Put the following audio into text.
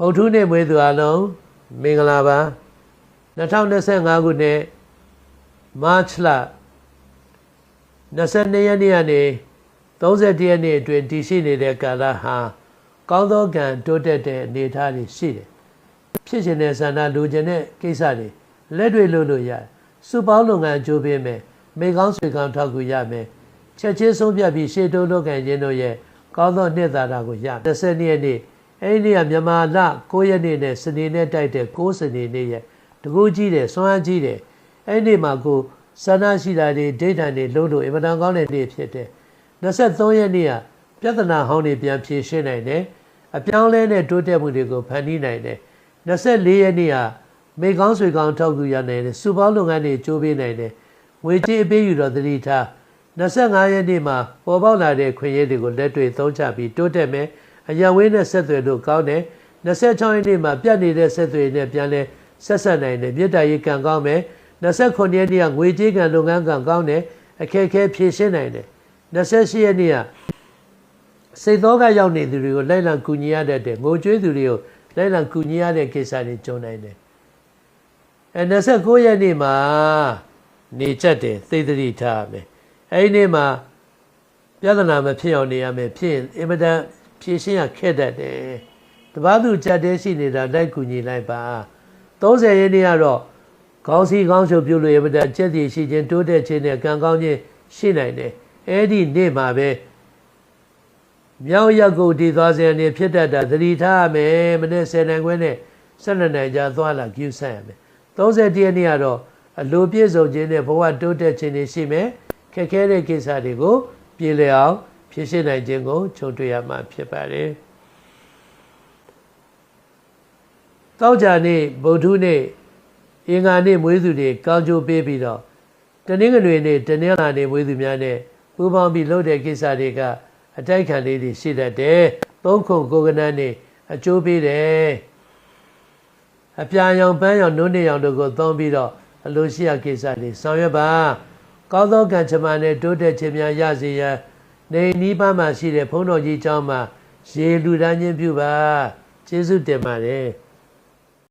ဗုဒ္ဓနေ့မွေးသူအလုံးမင်္ဂလာပါ2025ခုနှစ်မတ်လ22ရက်နေ့ကနေ31ရက်နေ့အတွင်းတည်ရှိနေတဲ့ကာလဟာကောင်းသောကံတိုးတက်တဲ့အနေအထားတွေရှိတယ်ဖြစ်ရှင်တဲ့ဆန္ဒလိုချင်တဲ့ကိစ္စတွေလက်တွေ့လုပ်လို့ရတယ်စုပေါင်းလုပ်ငန်းကြိုးပေးမယ်မိကောင်းဆွေကောင်းထောက်ကူရမယ်ချက်ချင်းဆုံးဖြတ်ပြီးရှေ့တိုးလုပ်ကံခြင်းတို့ရဲ့ကောင်းသောနှစ်သာရကိုရ30ရက်နေ့ အဲ့ဒီနေ့ကမြန်မာလ9ရက်နေ့နဲ့စနေနေ့တိုက်တဲ့9စနေနေ့ရဲ့တကူကြီးတယ်စွမ်းအားကြီးတယ်အဲ့ဒီနေ့မှာကိုဆန္ဒရှိတာတွေဒိဋ္ဌာန်တွေလုံးလို့အင်မတန်ကောင်းတဲ့နေ့ဖြစ်တယ်23ရက်နေ့ကပြဿနာဟောင်းတွေပြန်ဖြေရှင်းနိုင်တယ်အပြောင်းလဲနဲ့တိုးတက်မှုတွေကိုဖန်တီးနိုင်တယ်24ရက်နေ့ကမိကောင်းဆွေကောင်းထောက်ကူရနိုင်တယ်စုပေါင်းလုပ်ငန်းတွေကြိုးပေးနိုင်တယ်ငွေကြေးအပေးယူတော့သတိထား25ရက်နေ့မှာပေါ်ပေါက်လာတဲ့ခွင့်ရတွေကိုလက်တွေ့သုံးချပြီးတိုးတက်မယ် အရဝေးနဲ့ဆက်သွယ်လို့ကောင်းတယ်26ရက်နေ့မှာပြတ်နေတဲ့ဆက်သွယ်နဲ့ပြန်လဲဆက်ဆက်နိုင်တယ်မြေတားရေးကံကောင်းမယ်29ရက်နေ့ကငွေကြေးကံလုပ်ငန်းကံကောင်းတယ်အခက်အခဲဖြေရှင်းနိုင်တယ်28ရက်နေ့ကစိတ်သောကရောက်နေသူတွေကိုလိုက်လံကူညီရတတ်တယ်ငိုကြွေးသူတွေကိုလိုက်လံကူညီရတဲ့ကိစ္စတွေကြုံနိုင်တယ်အဲ29ရက်နေ့မှာနေချက်တယ်သိသတိထားမယ်အဲဒီနေ့မှာပြဿနာမဖြစ်အောင်နေရမယ်ဖြစ်ရင်အင်မတန် ဖြည့်ရှင်းရခက်တတ်တယ်တပားသူကြက်တဲရှိနေတာလိုက်ကူညီလိုက်ပါ30ရက်နေ့ကတော့ခေါင်းစီခေါင်းချုပ်ပြုလို့ရမတကြက်တည်ရှိခြင်းတိုးတက်ခြင်းနဲ့ကံကောင်းခြင်းရှိနိုင်တယ်အဲ့ဒီနေ့မှာပဲမြောက်ရက်ကိုတည်သွားစေနေဖြစ်တတ်တာသတိထားရမယ်မနေ့10နိုင်ခွဲနဲ့12နိုင်ကြာသွားလာကျူးဆန့်ရမယ်30ရက်နေ့ကတော့အလိုပြည့်စုံခြင်းနဲ့ဘဝတိုးတက်ခြင်းတွေရှိမယ်ခက်ခဲတဲ့ကိစ္စတွေကိုပြေလည်အောင် ဖြည့်ရှင်းနိုင်ခြင်းကိုချုပ်တွေ့ရမှာဖြစ်ပါတယ်တောက်ကြနေ့ဗုဒ္ဓနေ့အင်္ဂါနေ့မွေးသူတွေကောင်းကျိုးပေးပြီးတော့တနင်္ဂနွေနေ့တနင်္လာနေ့မွေးသူများနဲ့ပူးပေါင်းပြီးလုပ်တဲ့ကိစ္စတွေကအတိုက်ခံလေးတွေရှိတတ်တယ်။သုံးခုကိုကနန်းနေအကျိုးပေးတယ်။အပြာရောင်ပန်းရောင်နုနေရောင်တို့ကိုသုံးပြီးတော့အလိုရှိရကိစ္စတွေဆောင်ရွက်ပါ။ကောင်းသောကံချမနဲ့တိုးတက်ခြင်းများရစေရန် နေနီးပါးမှာရှိတဲ့ဘုန်းတော်ကြီးကျောင်းမှာရေလူဒန်းချင်းပြုပါ။ကျေးဇူးတင်ပါတယ်။